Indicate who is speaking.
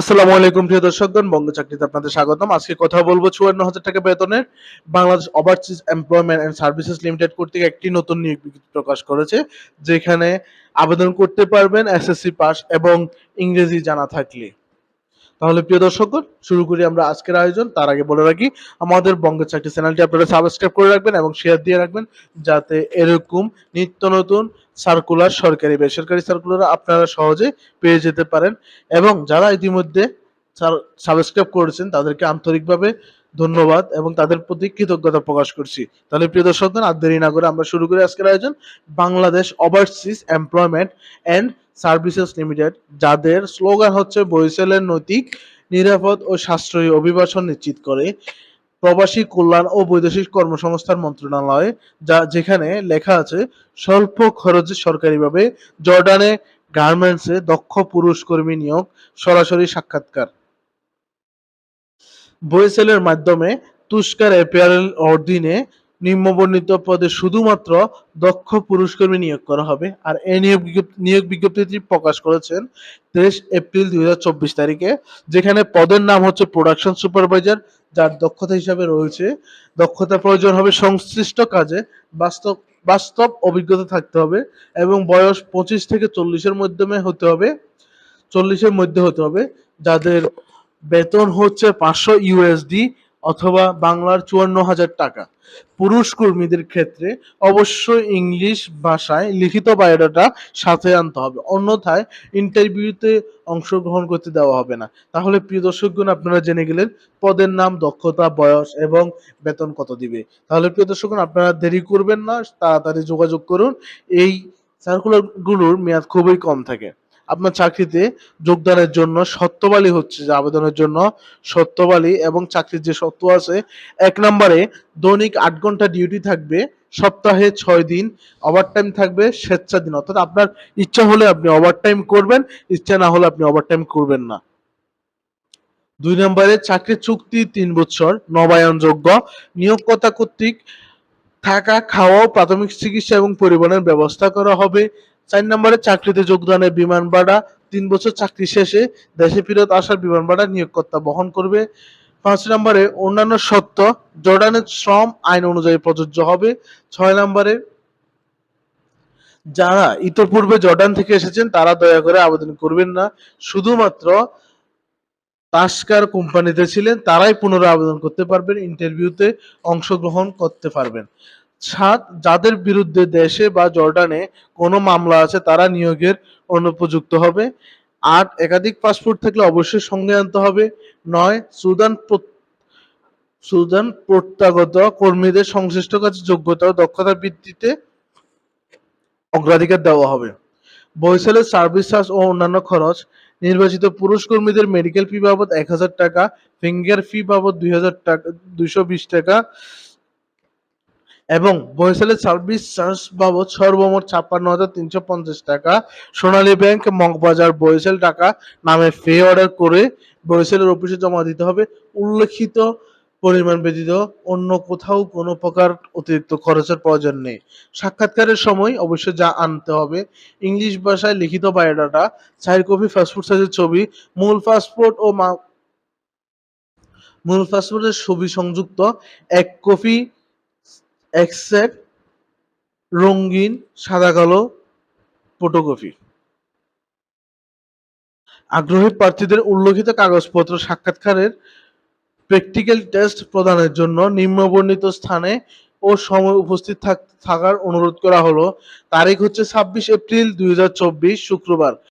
Speaker 1: আসসালামু আলাইকুম, প্রিয় দর্শকগণ। বঙ্গ চাকরিতে আপনাদের স্বাগতম। আজকে কথা বলব চুয়ান্ন হাজার টাকা বেতনের Bangladesh overseas employment and services limited কর্তৃক একটি নতুন নিয়োগ বিজ্ঞপ্তি প্রকাশ করেছে, যেখানে আবেদন করতে পারবেন এসএসসি পাস এবং ইংরেজি জানা থাকলে। তাহলে প্রিয় দর্শকগণ, শুরু করি আমরা আজকের আয়োজন। তার আগে বলে রাখি, আমাদের বঙ্গ চাকরি চ্যানেলটি আপনারা সাবস্ক্রাইব করে রাখবেন এবং শেয়ার দিয়ে রাখবেন যাতে এরকম নিত্য নতুন সার্কুলার সরকারি বেসরকারি সার্কুলার আপনারা সহজে পেয়ে যেতে পারেন। এবং যারা ইতিমধ্যে সাবস্ক্রাইব করেছেন, তাদেরকে আন্তরিকভাবে ধন্যবাদ এবং তাদের প্রতি কৃতজ্ঞতা প্রকাশ করছি। তাহলে প্রিয় দর্শকগণ আর দেরি না করে আমরা শুরু করি আজকের আয়োজন। Bangladesh overseas employment and services limited যাদের স্লোগান হচ্ছে বরিশালের নৈতিক, নিরাপদ ও সাশ্রয়ী অভিবাসন নিশ্চিত করে। প্রবাসী কল্যাণ ও বৈদেশিক কর্মসংস্থান মন্ত্রণালয়, যা যেখানে লেখা আছে, স্বল্প খরচে সরকারিভাবে জর্ডানে গার্মেন্টসে দক্ষ পুরুষ কর্মী নিয়োগ, সরাসরি সাক্ষাৎকার। বইসেলের মাধ্যমে তুষ্কার অ্যাপিয়ারেল অধীনে নিম্নবর্ণিত পদে শুধুমাত্র দক্ষ পুরুষকর্মী নিয়োগ করা হবে। আর এই নিয়োগ নিয়োগ বিজ্ঞপ্তিটি প্রকাশ করেছেন তেইশ এপ্রিল দুই তারিখে, যেখানে পদের নাম হচ্ছে প্রোডাকশন সুপারভাইজার, যার দক্ষতা হিসাবে রয়েছে। দক্ষতা প্রয়োজন হবে সংশ্লিষ্ট কাজে, বাস্তব বাস্তব অভিজ্ঞতা থাকতে হবে এবং বয়স পঁচিশ থেকে চল্লিশের মধ্যমে হতে হবে, চল্লিশের মধ্যে হতে হবে, যাদের বেতন হচ্ছে পাঁচশো ইউএসডি অথবা বাংলার চুয়ান্ন হাজার টাকা। পুরুষ কর্মীদের ক্ষেত্রে অবশ্যই ইংলিশ ভাষায় লিখিত বায়োডাটা সাথে আনতে হবে। অন্যথায় ইন্টারভিউতে অংশগ্রহণ করতে দেওয়া হবে না। তাহলে প্রিয় দর্শকগণ, আপনারা জেনে গেলেন পদের নাম, দক্ষতা, বয়স এবং বেতন কত দিবে। তাহলে প্রিয় দর্শকগণ, আপনারা দেরি করবেন না, তাড়াতাড়ি যোগাযোগ করুন। এই সার্কুলারগুলোর মেয়াদ খুবই কম থাকে। আপনার চাকরিতে যোগদানের জন্য সত্যবালী হচ্ছে, যে আবেদনের জন্য সত্যবালী এবং চাকরির যে সত্য আছে, এক নম্বরে দৈনিক আট ঘণ্টা ডিউটি থাকবে, সপ্তাহে ছয় দিন ওভারটাইম থাকবে স্বেচ্ছা দিন। অর্থাৎ আপনার ইচ্ছা হলে আপনি ওভারটাইম করবেন, ইচ্ছা না হলে আপনি ওভারটাইম করবেন না। দুই নম্বরে চাকরির চুক্তি তিন বছর, নবায়নযোগ্য নিয়োগকর্তা কর্তৃক থাকা, খাওয়া, প্রাথমিক চিকিৎসা এবং পরিবহনের ব্যবস্থা করা হবে। চার নম্বরে চাকরিতে যোগদানের বিমান ভাড়া, তিন বছর চাকরি শেষে দেশে ফেরত আসার বিমান ভাড়া নিয়োগকর্তা বহন করবে। পাঁচ নম্বরে অন্যান্য সত্য জর্ডানের শ্রম আইন অনুযায়ী প্রযোজ্য হবে। ছয় নম্বরে, যারা ইতোপূর্বে জর্ডান থেকে এসেছেন, তারা দয়া করে আবেদন করবেন না। শুধুমাত্র তাস্কার কোম্পানিতে ছিলেন, তারাই পুনরায় আবেদন করতে পারবেন, ইন্টারভিউতে অংশগ্রহণ করতে পারবেন। সাত যাদের বিরুদ্ধে দেশে বা জর্ডানে কোনো মামলা আছে, তারা নিয়োগের অনুপযুক্ত হবে। আট, একাধিক পাসপোর্ট থাকলে অবশ্যই সঙ্গে আনতে হবে। নয়, সুদান সুদান প্রত্যাগত কর্মীদের সংশ্লিষ্ট কাজে যোগ্যতা ও দক্ষতার ভিত্তিতে অগ্রাধিকার দেওয়া হবে। বরিশালের সার্ভিস চার্জ ও অন্যান্য খরচ, নির্বাচিত পুরুষ কর্মীদের মেডিকেল ফি বাবদ এক হাজার টাকা, ফিঙ্গার ফি বাবদ দুই হাজার টাকা, দুইশো বিশ টাকা এবং বরিশালের সার্ভিস চার্জ বাবদ সর্বমোট ছাপ্পান্ন হাজার তিনশো পঞ্চাশ টাকা। সোনালী ব্যাংক মগবাজার বরিশাল টাকা নামে ফে অর্ডার করে বরিশালের অফিসে জমা দিতে হবে। উল্লেখিত পরিমাণ ব্যতীত অন্য কোথাও কোনো প্রকার অতিরিক্ত খরচের প্রয়োজন নেই। সাক্ষাৎকারের সময় অবশ্যই যা আনতে হবে। ইংলিশ ভাষায় লিখিত বায়োডাটা চার কপি পাসপোর্ট সাইজের ছবি, মূল পাসপোর্ট ও মা- মূল পাসপোর্টের ছবি সংযুক্ত, এক কপি এক্সেট রঙিন, সাদা কালো ফটোকপি আগ্রহী প্রার্থীদের উল্লেখিত কাগজপত্র সাক্ষাৎকারের প্র্যাকটিক্যাল টেস্ট প্রদানের জন্য নিম্নবর্ণিত স্থানে ও সময় উপস্থিত থাক- থাকার অনুরোধ করা হলো। তারিখ হচ্ছে ছাব্বিশ এপ্রিল দুই হাজার চব্বিশ, শুক্রবার।